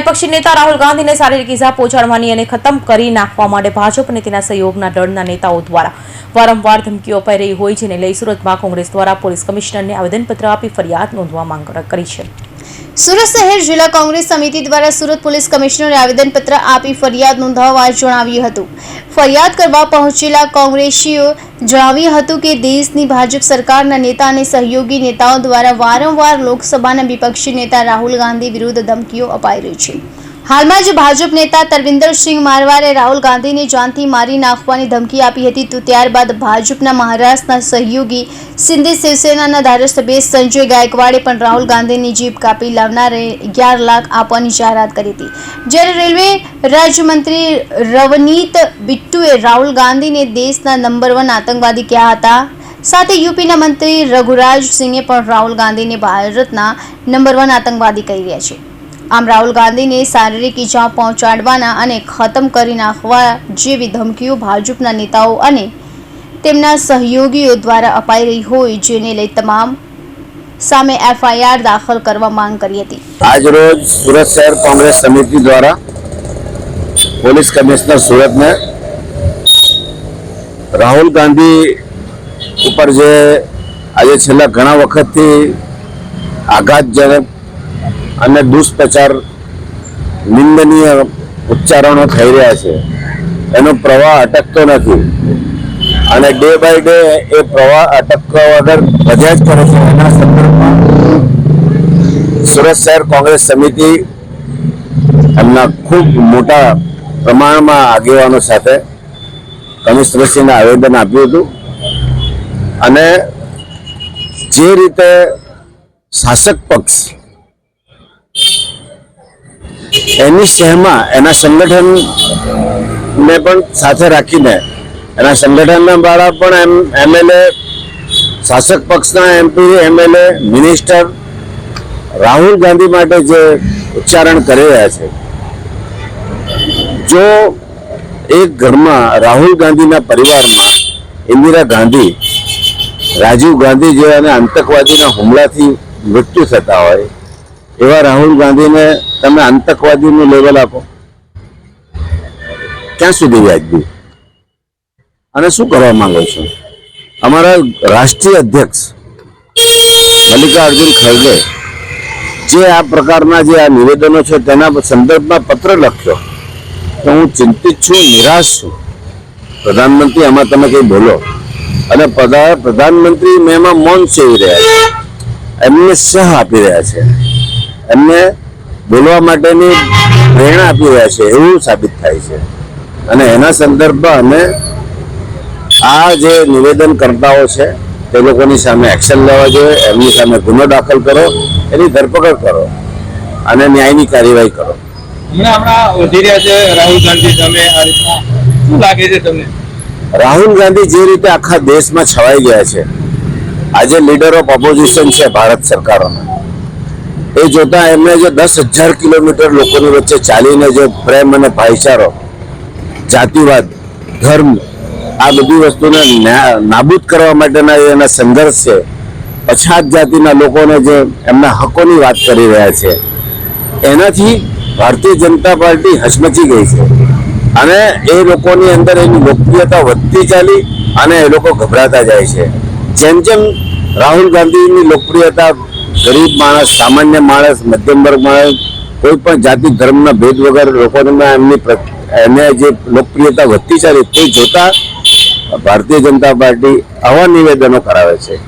વિપક્ષી નેતા રાહુલ ગાંધીને શારીરિક ઇજા પહોંચાડવાની અને ખતમ કરી નાખવા માટે ભાજપ અને તેના સહયોગના દળના નેતાઓ દ્વારા વારંવાર ધમકીઓ અપાઈ રહી હોય જેને લઈ સુરતમાં કોંગ્રેસ દ્વારા પોલીસ કમિશનરને આવેદનપત્ર આપી ફરિયાદ નોંધવા માંગ કરી છે. સુરત શહેર જિલ્લા કોંગ્રેસ સમિતિ દ્વારા સુરત પોલીસ કમિશનરે આવેદનપત્ર આપી ફરિયાદ નોંધાવવા જણાવ્યું હતું. ફરિયાદ કરવા પહોંચેલા કોંગ્રેસીઓ જણાવ્યું હતું કે દેશની ભાજપ સરકારના નેતા અને સહયોગી નેતાઓ દ્વારા વારંવાર લોકસભાના વિપક્ષી નેતા રાહુલ ગાંધી વિરુદ્ધ ધમકીઓ અપાઈ રહી છે. હાલમાં જ ભાજપ નેતા તરવિંદરસિંહ મારવારે રાહુલ ગાંધીને જાનથી મારી નાખવાની ધમકી આપી હતી. તો ત્યારબાદ ભાજપના મહારાષ્ટ્રના સહયોગી સિંધી શિવસેનાના ધારાસભ્ય સંજય ગાયકવાડે પણ રાહુલ ગાંધીની જીપ કાપી લાવનારે અગિયાર લાખ આપવાની જાહેરાત કરી હતી. જ્યારે રેલવે રાજ્યમંત્રી રવનીત બિટ્ટુએ રાહુલ ગાંધીને દેશના નંબર વન આતંકવાદી કહ્યા હતા? સાથે યુપીના મંત્રી રઘુરાજ સિંહે પણ રાહુલ ગાંધીને ભારતના નંબર વન આતંકવાદી કહી રહ્યા છે. આમ રાહુલ ગાંધીને શારીરિક ઈજા પહોંચાડવાના અને ખતમ કરી નાખવા જેવી ધમકીઓ ભાજપના નેતાઓ અને તેમના સહયોગીઓ દ્વારા અપાઈ રહી હોય જેને લઈ તમામ સામે એફઆઈઆર દાખલ કરવા માંગ કરી હતી. આજરોજ સુરત શહેર કોંગ્રેસ સમિતિ દ્વારા પોલીસ કમિશનર સુરતને રાહુલ ગાંધી ઉપર જે આજે છેલ્લા ઘણા વખતથી આઘાતજનક અને દુષ્પ્રચાર નિંદનીય ઉચ્ચારણો થઈ રહ્યા છે. એનો પ્રવાહ અટકતો નથી. અને ડે બાય ડે એ પ્રવાહ અટકવા વગર વધ્યા જ કરે છે. એના સંદર્ભમાં સુરત શહેર કોંગ્રેસ સમિતિ એમના ખૂબ મોટા પ્રમાણમાં આગેવાનો સાથે કમિશનરશ્રીને આવેદન આપ્યું હતું. અને જે રીતે શાસક પક્ષ એની શહેમાં એના સંગઠનને પણ સાથે રાખીને, એના સંગઠનના વાળા પણ એમ, એમએલએ, શાસક પક્ષના MP MLA, minister Rahul Gandhi માટે જે ઉચ્ચારણ કરી રહ્યા છે. જો એક ઘરમાં રાહુલ ગાંધીના પરિવારમાં ઇન્દિરા ગાંધી, રાજીવ ગાંધી જેવાના આતંકવાદીના હુમલાથી મૃત્યુ થતા હોય, એવા રાહુલ ગાંધીને તમે આતંકવાદીનું લેવલ આપો. ક્યાં સુધી વ્યાજબી? અને શું કરવા માંગો છો? અમારા રાષ્ટ્રીય અધ્યક્ષ મલ્લિકાર્જુન ખડગે જે આ પ્રકારના જે આ નિવેદનો છે, તેના સંદર્ભમાં પત્ર લખ્યો. તો હું ચિંતિત છું, નિરાશ છું. પ્રધાનમંત્રી, આમાં તમે કંઈ બોલો? અને પ્રધા- પ્રધાનમંત્રી મેં એમાં મૌન સેવી રહ્યા છે. એમને સહ આપી રહ્યા છે. એમને બોલવા માટેની પ્રેરણા આપી રહ્યા છે એવું સાબિત થાય છે. અને એના સંદર્ભમાં અમે આ જે નિવેદનકર્તાઓ છે તે લોકોની સામે એક્શન લેવા જોઈએ એમની સામે ગુનો દાખલ કરો એની ધરપકડ કરો અને ન્યાયની કાર્યવાહી કરો. રાહુલ ગાંધી જે રીતે આખા દેશમાં છવાઈ ગયા છે આજે લીડર ઓફ ઓપોઝિશન છે ભારત સરકારોના. એ જોતા એમને જે દસ હજાર કિલોમીટર લોકોની વચ્ચે ચાલીને જે પ્રેમ અને ભાઈચારો, જાતિવાદ, ધર્મ, આ બધી વસ્તુને નાબૂદ કરવા માટેના એના સંઘર્ષ છે. પછાત જાતિના લોકોને જે એમના હકોની વાત કરી રહ્યા છે, એનાથી ભારતીય જનતા પાર્ટી હચમચી ગઈ છે. અને એ લોકોની અંદર એની લોકપ્રિયતા વધતી ચાલી અને એ લોકો ગભરાતા જાય છે. જેમ જેમ રાહુલ ગાંધીની લોકપ્રિયતા ગરીબ માણસ, સામાન્ય માણસ, મધ્યમ વર્ગ માણસ, કોઈ પણ જાતિ, ધર્મના ભેદ વગર લોકોને એમની એને જે લોકપ્રિયતા વધતી ચાલી તે જોતા ભારતીય જનતા પાર્ટી આવા નિવેદનો કરાવે છે.